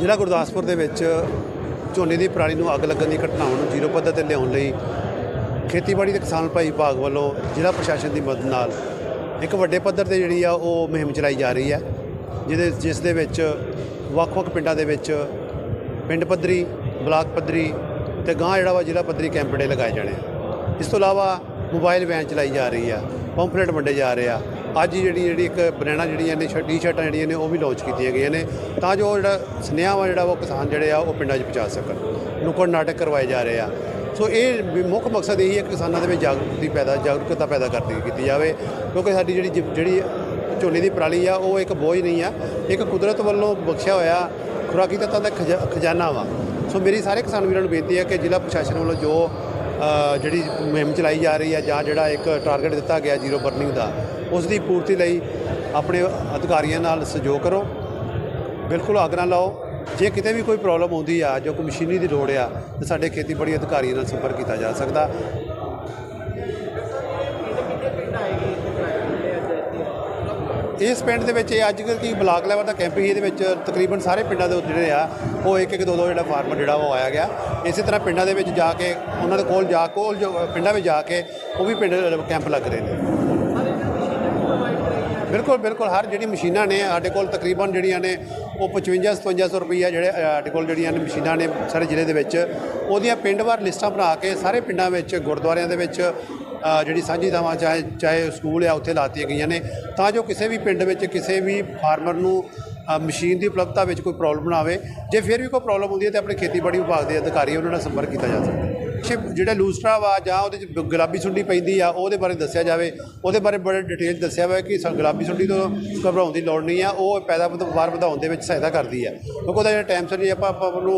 ਜ਼ਿਲ੍ਹਾ ਗੁਰਦਾਸਪੁਰ ਦੇ ਵਿੱਚ ਝੋਨੇ ਦੀ ਪਰਾਲੀ ਨੂੰ ਅੱਗ ਲੱਗਣ ਦੀ ਘਟਨਾਵਾਂ ਨੂੰ ਜ਼ੀਰੋ ਪੱਧਰ ਤੇ ਲਿਆਉਣ ਲਈ ਖੇਤੀਬਾੜੀ ਤੇ ਕਿਸਾਨ ਭਾਈ ਵਿਭਾਗ ਵੱਲੋਂ ਜ਼ਿਲ੍ਹਾ ਪ੍ਰਸ਼ਾਸਨ ਦੀ ਮਦਦ ਨਾਲ ਇੱਕ ਵੱਡੇ ਪੱਧਰ ਤੇ ਜਿਹੜੀ ਆ ਉਹ ਮੁਹਿੰਮ ਚਲਾਈ ਜਾ ਰਹੀ ਹੈ, ਜਿਹਦੇ ਜਿਸ ਦੇ ਵਿੱਚ ਵੱਖ-ਵੱਖ ਪਿੰਡਾਂ ਦੇ ਵਿੱਚ ਪਿੰਡ ਪੱਧਰੀ, ਬਲਾਕ ਪੱਧਰੀ ਤੇ ਗਾਂ ਜਿਹੜਾ ਵਾ ਜ਼ਿਲ੍ਹਾ ਪੱਧਰੀ ਕੈਂਪ ਡੇ ਲਗਾਏ ਜਾਣੇ ਇਸ ਤੋਂ ਇਲਾਵਾ ਮੋਬਾਈਲ ਵੈਨ ਚਲਾਈ ਜਾ ਰਹੀ ਆ ਪੰਫਲੇਟ ਵੰਡੇ ਜਾ ਰਹੇ ਆ। ਅੱਜ ਜਿਹੜੀ ਜਿਹੜੀ ਇੱਕ ਬਰੈਣਾ ਜਿਹੜੀਆਂ ਨੇ ਟੀ ਸ਼ਰਟਾਂ ਜਿਹੜੀਆਂ ਨੇ, ਉਹ ਵੀ ਲਾਂਚ ਕੀਤੀਆਂ ਗਈਆਂ ਨੇ। ਤਾਂ ਜੋ ਜਿਹੜਾ ਸੁਨੇਹਾ ਵਾ, ਜਿਹੜਾ ਉਹ ਕਿਸਾਨ ਜਿਹੜੇ ਆ, ਉਹ ਪਿੰਡਾਂ 'ਚ ਪਹੁੰਚਾ ਸਕਣ। ਨੁੱਕੜ ਨਾਟਕ ਕਰਵਾਏ ਜਾ ਰਹੇ ਆ। ਸੋ ਇਹ ਮੁੱਖ ਮਕਸਦ ਇਹੀ ਹੈ ਕਿ ਕਿਸਾਨਾਂ ਦੇ ਵਿੱਚ ਜਾਗਰੂਕਤੀ ਪੈਦਾ ਜਾਗਰੂਕਤਾ ਪੈਦਾ ਕਰਦੀ ਕੀਤੀ ਜਾਵੇ। ਕਿਉਂਕਿ ਸਾਡੀ ਜਿਹੜੀ ਜਿਹੜੀ ਝੋਨੇ ਦੀ ਪਰਾਲੀ ਆ, ਉਹ ਇੱਕ ਬੋਝ ਨਹੀਂ ਆ। ਇੱਕ ਕੁਦਰਤ ਵੱਲੋਂ ਬਖਸ਼ਿਆ ਹੋਇਆ ਖੁਰਾਕੀ ਤੱਤਾਂ ਦਾ ਖਜ਼ਾ- ਖਜ਼ਾਨਾ ਵਾ। ਸੋ ਮੇਰੀ ਸਾਰੇ ਕਿਸਾਨ ਵੀਰਾਂ ਨੂੰ ਬੇਨਤੀ ਹੈ ਕਿ ਜ਼ਿਲ੍ਹਾ ਪ੍ਰਸ਼ਾਸਨ ਵੱਲੋਂ ਜੋ ਜਿਹੜੀ ਮੁਹਿੰਮ ਚਲਾਈ ਜਾ ਰਹੀ ਹੈ ਜਾਂ ਜਿਹੜਾ ਇੱਕ ਟਾਰਗੇਟ ਦਿੱਤਾ ਗਿਆ ਜ਼ੀਰੋ ਬਰਨਿੰਗ ਦਾ ਉਸ ਦੀ ਪੂਰਤੀ ਲਈ ਆਪਣੇ ਅਧਿਕਾਰੀਆਂ ਨਾਲ ਸਹਿਯੋਗ ਕਰੋ। ਬਿਲਕੁਲ ਅੱਗ ਨਾ ਲਾਓ। ਜੇ ਕਿਤੇ ਵੀ ਕੋਈ ਪ੍ਰੋਬਲਮ ਆਉਂਦੀ ਆ, ਜੋ ਕੋਈ ਮਸ਼ੀਨਰੀ ਦੀ ਲੋੜ ਆ, ਤਾਂ ਸਾਡੇ ਖੇਤੀਬਾੜੀ ਅਧਿਕਾਰੀਆਂ ਨਾਲ ਸੰਪਰਕ ਕੀਤਾ ਜਾ ਸਕਦਾ। ਇਸ ਪਿੰਡ ਦੇ ਵਿੱਚ ਇਹ ਅੱਜ ਕੱਲ੍ਹ ਕੀ ਬਲਾਕ ਲੈਵਲ ਦਾ ਕੈਂਪ ਹੀ ਇਹਦੇ ਵਿੱਚ ਤਕਰੀਬਨ ਸਾਰੇ ਪਿੰਡਾਂ ਦੇ ਜਿਹੜੇ ਆ, ਉਹ ਇੱਕ ਇੱਕ ਦੋ ਦੋ ਜਿਹੜਾ ਫਾਰਮਰ ਜਿਹੜਾ ਉਹ ਆਇਆ ਗਿਆ। ਇਸੇ ਤਰ੍ਹਾਂ ਪਿੰਡਾਂ ਦੇ ਵਿੱਚ ਜਾ ਕੇ ਉਹਨਾਂ ਦੇ ਕੋਲ ਜਾ, ਕੋਲ ਜੋ ਪਿੰਡਾਂ ਵਿੱਚ ਜਾ ਕੇ ਉਹ ਵੀ ਪਿੰਡ ਕੈਂਪ ਲੱਗ ਰਹੇ ਨੇ। ਬਿਲਕੁਲ ਬਿਲਕੁਲ। ਹਰ ਜਿਹੜੀ ਮਸ਼ੀਨਾਂ ਨੇ ਸਾਡੇ ਕੋਲ ਤਕਰੀਬਨ ਜਿਹੜੀਆਂ ਨੇ, ਉਹ 55 5700 ਰੁਪਈਆ ਜਿਹੜੇ ਸਾਡੇ ਕੋਲ ਜਿਹੜੀਆਂ ਨੇ ਮਸ਼ੀਨਾਂ ਨੇ ਸਾਰੇ ਜ਼ਿਲ੍ਹੇ ਦੇ ਵਿੱਚ। ਉਹਦੀਆਂ ਪਿੰਡਵਾਰ ਲਿਸਟਾਂ ਬਣਾ ਕੇ ਸਾਰੇ ਪਿੰਡਾਂ ਵਿੱਚ, ਗੁਰਦੁਆਰਿਆਂ ਦੇ ਵਿੱਚ ਜਿਹੜੀ ਸਾਂਝੀ ਥਾਵਾਂ ਚਾਹੇ ਚਾਹੇ ਸਕੂਲ ਆ, ਉੱਥੇ ਲਾਤੀਆਂ ਗਈਆਂ ਨੇ। ਤਾਂ ਜੋ ਕਿਸੇ ਵੀ ਪਿੰਡ ਵਿੱਚ ਕਿਸੇ ਵੀ ਫਾਰਮਰ ਨੂੰ ਮਸ਼ੀਨ ਦੀ ਉਪਲਬਧਤਾ ਵਿੱਚ ਕੋਈ ਪ੍ਰੋਬਲਮ ਨਾ ਆਵੇ। ਜੇ ਫਿਰ ਵੀ ਕੋਈ ਪ੍ਰੋਬਲਮ ਹੁੰਦੀ ਹੈ, ਤਾਂ ਆਪਣੇ ਖੇਤੀਬਾੜੀ ਵਿਭਾਗ ਦੇ ਅਧਿਕਾਰੀ ਉਹਨਾਂ ਨਾਲ ਸੰਪਰਕ ਕੀਤਾ ਜਾ ਸਕਦਾ। ਹੈ ਸ਼ਿਪ ਜਿਹੜਾ ਲੂਸਟਰਾ ਵਾ ਜਾਂ ਉਹਦੇ ਚ ਗੁਲਾਬੀ ਸੁੰਡੀ ਪੈਂਦੀ ਆ, ਉਹਦੇ ਬਾਰੇ ਦੱਸਿਆ ਜਾਵੇ। ਉਹਦੇ ਬਾਰੇ ਬੜੇ ਡਿਟੇਲ ਦੱਸਿਆ ਹੋਇਆ ਕਿ ਸ- ਗੁਲਾਬੀ ਸੁੰਡੀ ਤੋਂ ਘਬਰਾਉਣ ਦੀ ਲੋੜ ਨਹੀਂ ਆ, ਉਹ ਪੈਦਾ ਪੈਦਾਵਾਰ ਵਧਾਉਣ ਦੇ ਵਿੱਚ ਸਹਾਇਤਾ ਕਰਦੀ ਆ। ਕਿਉਂਕਿ ਉਹਦਾ ਜਿਹੜਾ ਟਾਈਮ ਸਿਰ ਜੇ ਆਪਾਂ ਆਪਾਂ ਉਹਨੂੰ